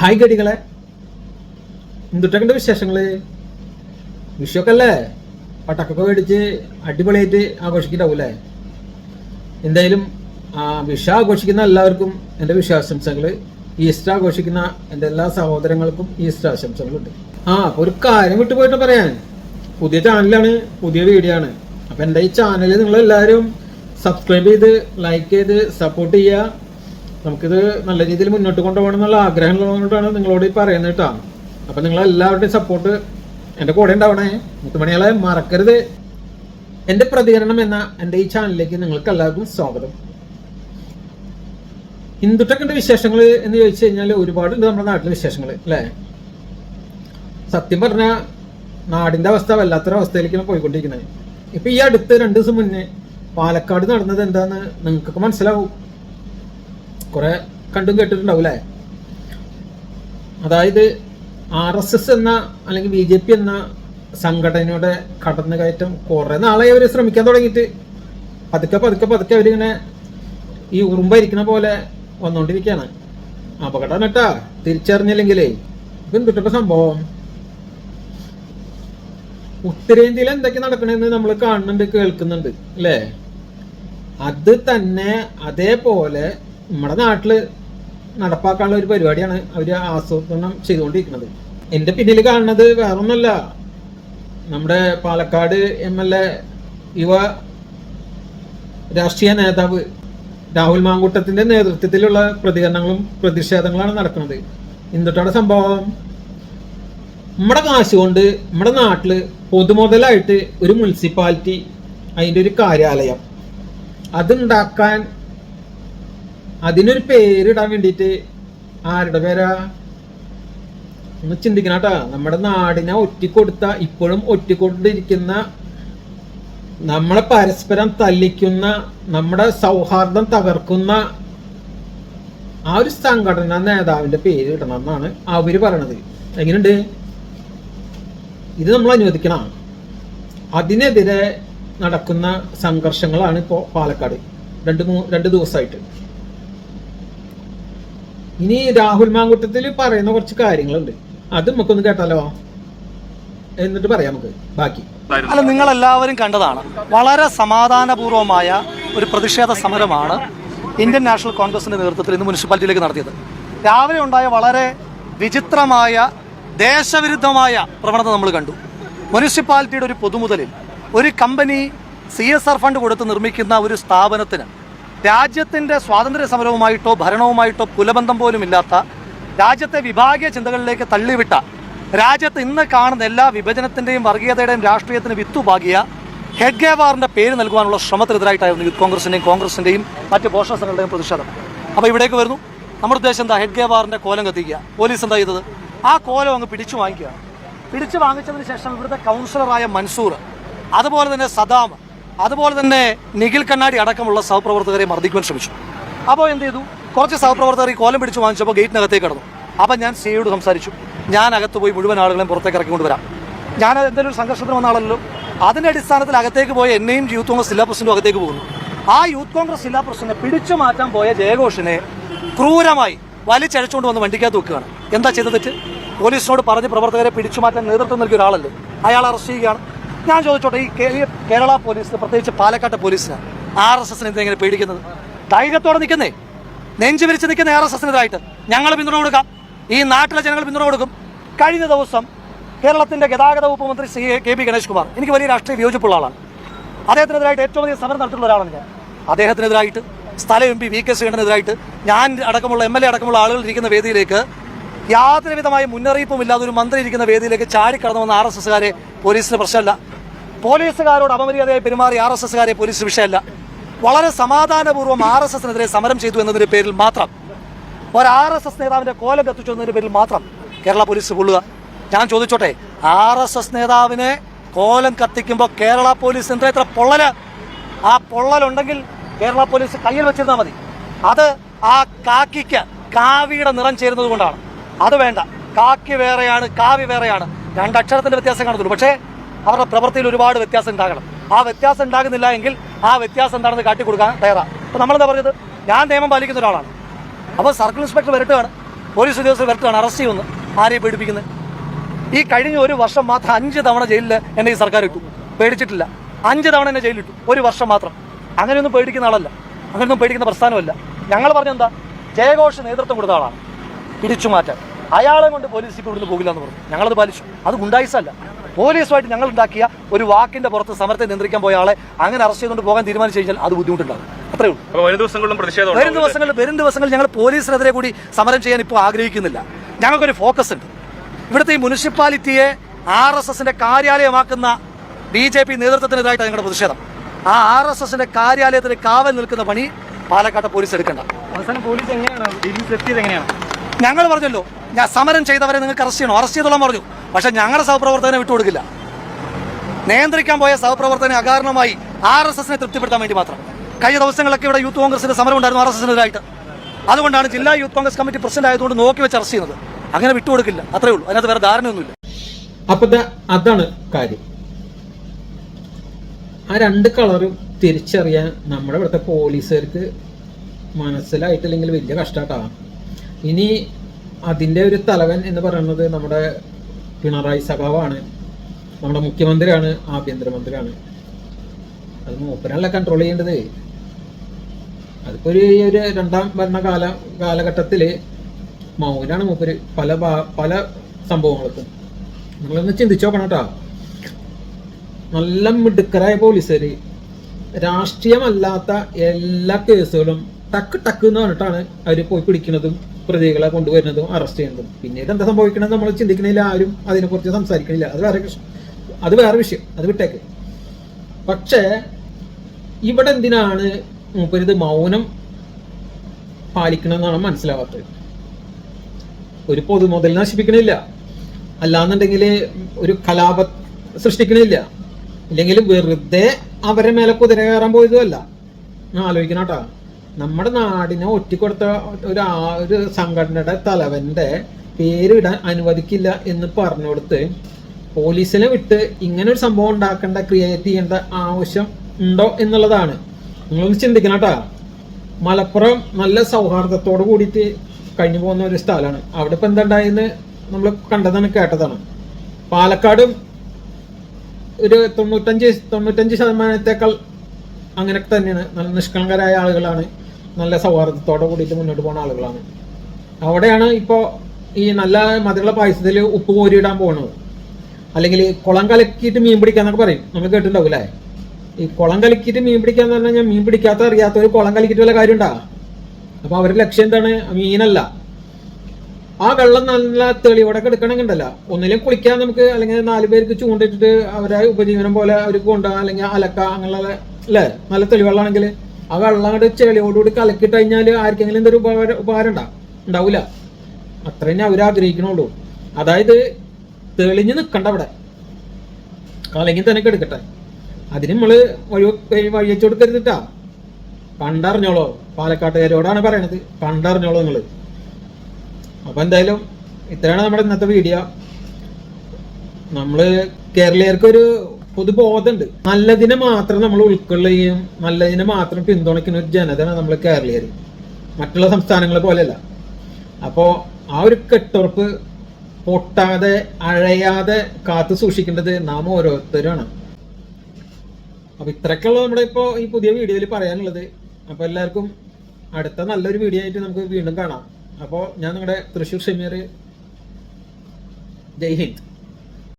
Hi ഗടികളെ എന്തുട്ടൊക്കെ വിശേഷങ്ങൾ? വിഷുവൊക്കെ അല്ലേ പട്ടക്കൊക്കെ മേടിച്ച് അടിപൊളിയായിട്ട് ആഘോഷിക്കണ്ടാവൂലേ എന്തായാലും ആ വിഷു ആഘോഷിക്കുന്ന എല്ലാവർക്കും എന്റെ വിഷാശംസകൾ ഈസ്റ്റർ ആഘോഷിക്കുന്ന എന്റെ എല്ലാ സഹോദരങ്ങൾക്കും ഈസ്റ്റർ ആശംസകളുണ്ട്. ആ അപ്പൊ ഒരു കാര്യം വിട്ടു പോയിട്ട് പറയാൻ. പുതിയ ചാനലാണ് പുതിയ വീഡിയോ ആണ്. അപ്പൊ എന്റെ ഈ ചാനൽ നിങ്ങൾ എല്ലാവരും സബ്സ്ക്രൈബ് ചെയ്ത് ലൈക്ക് ചെയ്ത് സപ്പോർട്ട് ചെയ്യുക നമുക്കിത് നല്ല രീതിയിൽ മുന്നോട്ട് കൊണ്ടുപോകണം എന്നുള്ള ആഗ്രഹം ഉള്ളതുകൊണ്ടാണ് നിങ്ങളോട് ഈ പറയുന്നത് കേട്ടോ. അപ്പം നിങ്ങളെല്ലാവരുടെയും സപ്പോർട്ട് എന്റെ കൂടെ ഉണ്ടാവണേ. മുത്തുമണികളെ മറക്കരുത്. എന്റെ പ്രതികരണം എന്ന എന്റെ ഈ ചാനലിലേക്ക് നിങ്ങൾക്ക് എല്ലാവർക്കും സ്വാഗതം. ഹിന്ദുട്ടൊക്കെ വിശേഷങ്ങൾ എന്ന് ചോദിച്ചു കഴിഞ്ഞാൽ ഒരുപാടുണ്ട് നമ്മുടെ നാട്ടിലെ വിശേഷങ്ങൾ അല്ലേ? സത്യം പറഞ്ഞാൽ നാടിന്റെ അവസ്ഥ വല്ലാത്തൊരവസ്ഥയിലേക്കാണ് പോയിക്കൊണ്ടിരിക്കുന്നത്. ഇപ്പൊ ഈ അടുത്ത് രണ്ട് ദിവസം മുന്നേ പാലക്കാട് നടന്നത് എന്താന്ന് നിങ്ങൾക്കൊക്കെ മനസ്സിലാവും. കുറെ കണ്ടും കേട്ടിട്ടുണ്ടാവും അല്ലേ അതായത് ആർ എസ് എസ് എന്ന അല്ലെങ്കിൽ ബി ജെ പി എന്ന സംഘടനയുടെ കടന്നുകയറ്റം കുറെ നാളെ അവർ ശ്രമിക്കാൻ തുടങ്ങിയിട്ട്. പതുക്കെ പതുക്കെ പതുക്കെ അവരിങ്ങനെ ഈ ഉറുമ്പായിരിക്കണ പോലെ വന്നുകൊണ്ടിരിക്കുകയാണ് അപകടം കേട്ടാ തിരിച്ചറിഞ്ഞില്ലെങ്കിലേ ഇപ്പൊ എന്തിട്ടൊക്കെ സംഭവം? ഉത്തരേന്ത്യയിൽ എന്തൊക്കെ നടക്കണെന്ന് നമ്മൾ കാണുന്നുണ്ട് കേൾക്കുന്നുണ്ട് അല്ലേ? അത് തന്നെ അതേപോലെ നമ്മുടെ നാട്ടിൽ നടപ്പാക്കാനുള്ള ഒരു പരിപാടിയാണ് അവർ ആസൂത്രണം ചെയ്തുകൊണ്ടിരിക്കുന്നത്. എന്റെ പിന്നിൽ കാണുന്നത് വേറൊന്നുമല്ല. നമ്മുടെ പാലക്കാട് എം എൽ എ യുവ രാഷ്ട്രീയ നേതാവ് രാഹുൽ മാങ്കൂട്ടത്തിന്റെ നേതൃത്വത്തിലുള്ള പ്രതികരണങ്ങളും പ്രതിഷേധങ്ങളാണ് നടക്കുന്നത്. എന്തുട്ടാണ് സംഭവം? നമ്മുടെ കാശ് കൊണ്ട് നമ്മുടെ നാട്ടിൽ പൊതുമുതലായിട്ട് ഒരു മുനിസിപ്പാലിറ്റി അതിന്റെ ഒരു കാര്യാലയം അതുണ്ടാക്കാൻ അതിനൊരു പേരിടാൻ വേണ്ടിയിട്ട് ആരുടെ പേരാ? ഒന്ന് ചിന്തിക്കണം കേട്ടാ. നമ്മുടെ നാടിനെ ഒറ്റിക്കൊടുത്ത ഇപ്പോഴും ഒറ്റിക്കൊണ്ടിരിക്കുന്ന നമ്മളെ പരസ്പരം തല്ലിക്കുന്ന നമ്മുടെ സൗഹാർദ്ദം തകർക്കുന്ന ആ ഒരു സംഘടന നേതാവിന്റെ പേര് ഇടണം എന്നാണ് അവർ പറയണത്. എങ്ങനെയുണ്ട്? ഇത് നമ്മൾ അനുവദിക്കണം. അതിനെതിരെ നടക്കുന്ന സംഘർഷങ്ങളാണ് ഇപ്പോൾ പാലക്കാട്. രണ്ട് മൂ രണ്ട് ദിവസമായിട്ട്. ഇനി രാഹുൽ മാങ്കുട്ടത്തിൽ പറയുന്ന കുറച്ച് കാര്യങ്ങളുണ്ട്. അത് നമുക്കൊന്ന് കേട്ടാലോ? എന്നിട്ട് പറയാം നമുക്ക്. ബാക്കി. അല്ല നിങ്ങൾ എല്ലാവരും കണ്ടതാണ്. വളരെ സമാധാനപൂർവമായ ഒരു പ്രതിഷേധ സമരമാണ് ഇന്ത്യൻ നാഷണൽ കോൺഗ്രസിന്റെ നേതൃത്വത്തിൽ ഇന്ന് മുനിസിപ്പാലിറ്റിയിലേക്ക് നടത്തിയത്. രാവിലെ ഉണ്ടായ വളരെ വിചിത്രമായ ദേശവിരുദ്ധമായ പ്രവണത നമ്മൾ കണ്ടു. മുനിസിപ്പാലിറ്റിയുടെ ഒരു പൊതുമുതലിൽ ഒരു company C S R fund കൊടുത്ത് നിർമ്മിക്കുന്ന ഒരു സ്ഥാപനത്തിന് രാജ്യത്തിന്റെ സ്വാതന്ത്ര്യ സമരവുമായിട്ടോ ഭരണവുമായിട്ടോ കുലബന്ധം പോലും ഇല്ലാത്ത രാജ്യത്തെ വിഭാഗീയ ചിന്തകളിലേക്ക് തള്ളിവിട്ട രാജ്യത്ത് ഇന്ന് കാണുന്ന എല്ലാ വിഭജനത്തിന്റെയും വർഗീയതയുടെയും രാഷ്ട്രീയത്തിന് വിത്തുപാകിയ ഹെഡ്ഗേവാറിന്റെ പേര് നൽകുവാനുള്ള ശ്രമത്തിനെതിരായിട്ടായിരുന്നു യൂത്ത് കോൺഗ്രസിന്റെയും കോൺഗ്രസിന്റെയും മറ്റ് പോഷക സംഘടനകളുടെയും പ്രതിഷേധം. അപ്പോൾ ഇവിടേക്ക് വരുന്നു. നമ്മുടെ ഉദ്ദേശം എന്താ? ഹെഡ്ഗേവാറിന്റെ കോലം കത്തിക്കുക. പോലീസ് എന്താ ചെയ്തത്? ആ കോലം അങ്ങ് പിടിച്ചു വാങ്ങിക്കുക പിടിച്ചു വാങ്ങിച്ചതിന് ശേഷം ഇവിടുത്തെ കൗൺസിലറായ മൻസൂർ അതുപോലെ തന്നെ സദാം അതുപോലെ തന്നെ നിഖിൽ കണ്ണാടി അടക്കമുള്ള സഹപ്രവർത്തകരെ മർദ്ദിക്കുവാൻ ശ്രമിച്ചു. അപ്പോൾ എന്ത് ചെയ്തു? കുറച്ച് സഹപ്രവർത്തകർ ഈ കോലം പിടിച്ചു വാങ്ങിച്ചപ്പോൾ ഗേറ്റിനകത്തേക്ക് കടന്നു. അപ്പോൾ ഞാൻ സിയോട് സംസാരിച്ചു. ഞാൻ അകത്ത് പോയി മുഴുവൻ ആളുകളെയും പുറത്തേക്ക് ഇറക്കിക്കൊണ്ട് വരാം ഞാൻ എന്തെങ്കിലും ഒരു സംഘർഷത്തിന് വന്ന ആളല്ലോ അതിന്റെ അടിസ്ഥാനത്തിൽ അകത്തേക്ക് പോയ എന്നെയും യൂത്ത് കോൺഗ്രസ് ജില്ലാ പ്രസിഡന്റും അകത്തേക്ക് പോകുന്നു. ആ യൂത്ത് കോൺഗ്രസ് ജില്ലാ പ്രസിഡന്റിനെ പിടിച്ചു മാറ്റാൻ പോയ ജയഘോഷിനെ ക്രൂരമായി വലിച്ചഴച്ചുകൊണ്ട് വന്ന് വണ്ടിക്കകത്ത് വെക്കുകയാണ്. എന്താ ചെയ്ത തെറ്റ്? പോലീസിനോട് പറഞ്ഞ് പ്രവർത്തകരെ പിടിച്ചു മാറ്റാൻ നേതൃത്വം നൽകിയ ഒരാളല്ലേ? അയാൾ അറസ്റ്റ് ചെയ്യുകയാണ്. ഞാൻ ചോദിച്ചോട്ടെ ഈ കേരള പോലീസ് പ്രത്യേകിച്ച് പാലക്കാട്ട് പോലീസിന് ആർ എസ് എസിന് എന്തെങ്കിലും പേടിക്കുന്നത്? ധൈര്യത്തോടെ നിൽക്കുന്നേ. നെഞ്ചു വിരിച്ച് നിൽക്കുന്ന ആർ എസ് എസിനെതിരായിട്ട്. ഞങ്ങൾ പിന്തുണ കൊടുക്കാം. ഈ നാട്ടിലെ ജനങ്ങൾ പിന്തുണ കൊടുക്കും. കഴിഞ്ഞ ദിവസം കേരളത്തിന്റെ ഗതാഗത വകുപ്പ് മന്ത്രി ശ്രീ കെ പി ഗണേഷ് കുമാർ എനിക്ക് വലിയ രാഷ്ട്രീയ വിയോജിപ്പുള്ള ആളാണ്. അദ്ദേഹത്തിനെതിരായിട്ട് ഏറ്റവും വലിയ സമരം നടത്തിയിട്ടുള്ള ഒരാളാണ് ഞാൻ. അദ്ദേഹത്തിനെതിരായിട്ട് സ്ഥല എം പി വി കെ ശ്രീകണ്ഠനെതിരായിട്ട് ഞാൻ അടക്കമുള്ള എം എൽ എ അടക്കമുള്ള ആളുകൾ ഇരിക്കുന്ന വേദിയിലേക്ക് യാതൊരുവിധമായ മുന്നറിയിപ്പും ഇല്ലാതെ ഒരു മന്ത്രി ഇരിക്കുന്ന വേദിയിലേക്ക് ചാടിക്കടന്നു വന്ന ആർ എസ് എസ്സുകാരെ പോലീസിന് പ്രശ്നമല്ല. പോലീസുകാരോട് അപമര്യാദയായി പെരുമാറി ആർ എസ് എസ്സുകാരെ പോലീസ് വിഷയമല്ല. വളരെ സമാധാനപൂർവം ആർ എസ് എസിനെതിരെ സമരം ചെയ്തു എന്നതിന്റെ പേരിൽ മാത്രം. ഒരു ആർ എസ് എസ് നേതാവിന്റെ കോലം കത്തിച്ചു എന്നതിന്റെ പേരിൽ മാത്രം കേരള പോലീസ് കൊള്ളുക. ഞാൻ ചോദിച്ചോട്ടെ ആർ എസ് എസ് നേതാവിനെ കോലം കത്തിക്കുമ്പോൾ കേരള പോലീസ് എന്താ ഇത്ര പൊള്ളൽ? ആ പൊള്ളലുണ്ടെങ്കിൽ കേരള പോലീസ് കയ്യിൽ വെച്ചിരുന്നാൽ മതി. അത് ആ കാക്കിക്ക് കാവിയുടെ നിറം ചേരുന്നത് കൊണ്ടാണ് അത് വേണ്ട. കാക്കി വേറെയാണ് കാവി വേറെയാണ്. രണ്ടക്ഷരത്തിന്റെ വ്യത്യാസം കാണത്തുള്ളൂ പക്ഷേ അവരുടെ പ്രവൃത്തിയിൽ ഒരുപാട് വ്യത്യാസം ഉണ്ടാകണം. ആ വ്യത്യാസം ഉണ്ടാകുന്നില്ല എങ്കിൽ ആ വ്യത്യാസം എന്താണെന്ന് കാട്ടിക്കൊടുക്കാൻ തയ്യാറാണ്. അപ്പോൾ നമ്മളെന്താ പറഞ്ഞത്? ഞാൻ നിയമം പാലിക്കുന്ന ഒരാളാണ്. അപ്പോൾ സർക്കിൾ ഇൻസ്പെക്ടർ വരട്ടുകയാണ്. പോലീസ് ഉദ്യോഗസ്ഥർ വരട്ടുകയാണ്. അറസ്റ്റ് ചെയ്യുന്നു. ആരെയും പേടിപ്പിക്കുന്നത് ഈ കഴിഞ്ഞ ഒരു വർഷം മാത്രം അഞ്ച് തവണ ജയിലിൽ എന്നെ ഈ സർക്കാർ ഇട്ടു. പേടിച്ചിട്ടില്ല. അഞ്ച് തവണ എന്നെ ജയിലിലിട്ടു ഒരു വർഷം മാത്രം. അങ്ങനെയൊന്നും പേടിക്കുന്ന ആളല്ല. അങ്ങനെയൊന്നും പേടിക്കുന്ന പ്രസ്ഥാനമല്ല. ഞങ്ങൾ പറഞ്ഞെന്താ ജയഘോഷ് നേതൃത്വം കൊടുത്ത ആളാണ്. പിടിച്ചു മാറ്റാൻ അയാളെ കൊണ്ട് പോലീസ് ഇപ്പോൾ ഇവിടുന്ന് പോകില്ല എന്ന് പറഞ്ഞു. ഞങ്ങളത് പാലിച്ചു. അത് ഗുണ്ടായിസല്ല പോലീസുമായിട്ട് ഞങ്ങൾ ഉണ്ടാക്കിയ ഒരു വാക്കിന്റെ പുറത്ത് സമരത്തെ നിയന്ത്രിക്കാൻ പോയ ആളെ അങ്ങനെ അറസ്റ്റ് ചെയ്തുകൊണ്ട് പോകാൻ തീരുമാനിച്ചു കഴിഞ്ഞാൽ അത് ബുദ്ധിമുട്ടുണ്ടാകും. അത്രേ ഉള്ളൂ. വരും ദിവസങ്ങളിൽ വരും ദിവസങ്ങളിൽ ഞങ്ങൾ പോലീസിനെതിരെ കൂടി സമരം ചെയ്യാൻ ഇപ്പോൾ ആഗ്രഹിക്കുന്നില്ല. ഞങ്ങൾക്കൊരു ഫോക്കസ് ഉണ്ട്. ഇവിടുത്തെ ഈ മുനിസിപ്പാലിറ്റിയെ ആർ എസ് എസിന്റെ കാര്യാലയമാക്കുന്ന ബി ജെ പി നേതൃത്വത്തിനെതിരായിട്ടാണ് ഞങ്ങളുടെ പ്രതിഷേധം. ആ ആർ എസ് എസിന്റെ കാര്യാലയത്തിന് കാവൽ നിൽക്കുന്ന പണി പാലക്കാട്ടെ പോലീസ് എടുക്കണ്ട. അവസാനം പോലീസ് എങ്ങനെയാണ്? ഞങ്ങൾ പറഞ്ഞല്ലോ ഞാൻ സമരം ചെയ്തവരെ നിങ്ങൾക്ക് അറസ്റ്റ് ചെയ്യണം. അറസ്റ്റ് ചെയ്തോളാം പറഞ്ഞു. പക്ഷെ ഞങ്ങളുടെ സഹപ്രവർത്തകനെ വിട്ടുകൊടുക്കില്ല. നിയന്ത്രിക്കാൻ പോയ സഹപ്രവർത്തകനെ അകാരണമായി ആർ എസ് എസിനെ തൃപ്തിപ്പെടുത്താൻ വേണ്ടി മാത്രം. കഴിഞ്ഞ ദിവസങ്ങളൊക്കെ ഇവിടെ യൂത്ത് കോൺഗ്രസിന്റെ സമരം ഉണ്ടായിരുന്നു ആർ എസ് എസിനെതിരായിട്ട് അതുകൊണ്ടാണ് ജില്ലാ യൂത്ത് കോൺഗ്രസ് കമ്മിറ്റി പ്രസിഡന്റ് ആയതുകൊണ്ട് നോക്കി വെച്ച് അറസ്റ്റ് ചെയ്യുന്നത്. അങ്ങനെ വിട്ടുകൊടുക്കില്ല. അത്രേ ഉള്ളൂ. അതിനകത്ത് വേറെ ധാരണയൊന്നുമില്ല. അപ്പൊ അതാണ് കാര്യം. ആ രണ്ട് കളറും തിരിച്ചറിയാൻ നമ്മുടെ ഇവിടുത്തെ പോലീസുകാർക്ക് മനസ്സിലായിട്ടില്ലെങ്കിൽ വലിയ കഷ്ടാട്ടാ. ഇനി അതിന്റെ ഒരു തലവൻ എന്ന് പറയുന്നത് നമ്മുടെ പിണറായി സഖാവാണ്. നമ്മുടെ മുഖ്യമന്ത്രിയാണ് ആഭ്യന്തരമന്ത്രിയാണ്. അത് മൂപ്പരല്ല കൺട്രോൾ ചെയ്യേണ്ടത്. അതിപ്പോ ഒരു ഈ ഒരു രണ്ടാം ഭരണകാല കാലഘട്ടത്തിൽ മൗനാണ് മൂപ്പര് പല പല സംഭവങ്ങൾക്കും നിങ്ങളൊന്ന് ചിന്തിച്ചു നോക്കണം കേട്ടോ. നല്ല മിടുക്കരായ പോലീസുകാര്. രാഷ്ട്രീയമല്ലാത്ത എല്ലാ കേസുകളും ടക്ക് ടക്ക് എന്ന് പറഞ്ഞിട്ടാണ് അവർ പോയി പിടിക്കുന്നതും പ്രതികളെ കൊണ്ടുവരുന്നതും അറസ്റ്റ് ചെയ്യുന്നതും. പിന്നീട് എന്താ സംഭവിക്കണമെന്ന് നമ്മൾ ചിന്തിക്കണില്ല ആരും അതിനെക്കുറിച്ച് സംസാരിക്കണില്ല. അത് വേറെ അത് വേറെ വിഷയം. അത് വിട്ടേക്ക്. പക്ഷേ ഇവിടെ എന്തിനാണ് മൂപ്പരിത് മൗനം പാലിക്കണമെന്നാണ് മനസ്സിലാവാത്തത്? ഒരു പൊതുമുതൽ നശിപ്പിക്കണില്ല. അല്ലാന്നുണ്ടെങ്കിൽ ഒരു കലാപ സൃഷ്ടിക്കണില്ല. ഇല്ലെങ്കിൽ വെറുതെ അവരെ മേലെ കുതിര കയറാൻ പോയതുമല്ല. ആലോചിക്കണം കേട്ടോ നമ്മുടെ നാടിനെ ഒറ്റിക്കൊടുത്ത ഒരു ആ- ഒരു സംഘടനയുടെ തലവന്റെ പേരിടാൻ അനുവദിക്കില്ല എന്ന് പറഞ്ഞു കൊടുത്ത് പോലീസിനെ വിട്ട് ഇങ്ങനെ ഒരു സംഭവം ഉണ്ടാക്കേണ്ട ക്രിയേറ്റ് ചെയ്യേണ്ട ആവശ്യം ഉണ്ടോ എന്നുള്ളതാണ്. നിങ്ങളൊന്ന് ചിന്തിക്കണം കേട്ടോ. മലപ്പുറം നല്ല സൗഹാർദ്ദത്തോട് കൂടിയിട്ട് കഴിഞ്ഞു പോകുന്ന ഒരു സ്ഥലമാണ്. അവിടെ ഇപ്പം എന്തുണ്ടായെന്ന് നമ്മൾ കണ്ടതാണ് കേട്ടതാണ്. പാലക്കാടും ഒരു തൊണ്ണൂറ്റഞ്ച് തൊണ്ണൂറ്റഞ്ച് ശതമാനത്തേക്കാൾ അങ്ങനെ തന്നെയാണ്. നല്ല നിഷ്കളങ്കരായ ആളുകളാണ്. നല്ല സൗഹാർദ്ദത്തോടെ കൂടിയിട്ട് മുന്നോട്ട് പോകുന്ന ആളുകളാണ്. അവിടെയാണ് ഇപ്പോൾ ഈ നല്ല മധുരമുള്ള പായസത്തിൽ ഉപ്പ് കോരിയിടാൻ പോകുന്നത് അല്ലെങ്കിൽ കുളം കലക്കിയിട്ട് മീൻ പിടിക്കാന്നൊക്കെ പറയും. നമ്മൾ കേട്ടിട്ടുണ്ടാവും അല്ലേ? ഈ കുളം കലക്കിയിട്ട് മീൻ പിടിക്കാന്ന് പറഞ്ഞു കഴിഞ്ഞാൽ മീൻ പിടിക്കാത്ത അറിയാത്തവർ കുളം കലക്കിയിട്ട് വല്ല കാര്യം ഉണ്ടാ? അപ്പൊ അവരുടെ ലക്ഷ്യം എന്താണ്? മീനല്ല. ആ വെള്ളം നല്ല തെളിയോടെ എടുക്കണമെങ്കിണ്ടല്ല. ഒന്നിലും കുളിക്കാൻ നമുക്ക് അല്ലെങ്കിൽ നാല് പേർക്ക് ചൂണ്ടിട്ടിട്ട് അവരെ ഉപജീവനം പോലെ അവർക്ക് കൊണ്ടുപോകാം അല്ലെങ്കിൽ അലക്ക അങ്ങനെയുള്ള അല്ലേ? നല്ല തെളിവെള്ളമാണെങ്കിൽ ആ വെള്ളം അങ്ങോട്ട് ചെളിയോടുകൂടി കലക്കിട്ട് കഴിഞ്ഞാൽ ആർക്കെങ്കിലും എന്തൊരു ഉപകാരം ഉപകാരം ഉണ്ടാ ഉണ്ടാവില്ല അത്ര തന്നെ അവർ ആഗ്രഹിക്കണുള്ളൂ. അതായത് തെളിഞ്ഞ് നിൽക്കണ്ട അവിടെ. കളങ്ങി തന്നെ എടുക്കട്ടെ അതിന് നമ്മൾ വഴി വഴി കൊടുക്കരുതിട്ടാ. പണ്ടറിഞ്ഞോളോ പാലക്കാട്ടുകാരോടാണ് പറയണത്. പണ്ടറിഞ്ഞോളോ നിങ്ങൾ. അപ്പൊ എന്തായാലും ഇത്രയാണ് നമ്മുടെ ഇന്നത്തെ വീഡിയോ നമ്മൾ കേരളീയർക്ക് ഒരു പൊതുബോധമുണ്ട് നല്ലതിനെ മാത്രം നമ്മൾ ഉൾക്കൊള്ളുകയും നല്ലതിനെ മാത്രം പിന്തുണയ്ക്കുന്ന ഒരു ജനതയാണ് നമ്മൾ കേരളീയർ. മറ്റുള്ള സംസ്ഥാനങ്ങളെ പോലെയല്ല. അപ്പോൾ ആ ഒരു കെട്ടുറപ്പ് പൊട്ടാതെ അഴയാതെ കാത്തു സൂക്ഷിക്കേണ്ടത് നാം ഓരോരുത്തരുമാണ് അപ്പൊ ഇത്രയൊക്കെയുള്ള നമ്മുടെ ഇപ്പോ ഈ പുതിയ വീഡിയോയിൽ പറയാനുള്ളത്. അപ്പൊ എല്ലാവർക്കും അടുത്ത നല്ലൊരു വീഡിയോ ആയിട്ട് നമുക്ക് വീണ്ടും കാണാം. അപ്പോൾ ഞാൻ നിങ്ങളുടെ തൃശ്ശൂർ ഷമീർ. ജയ് ഹിന്ദ്.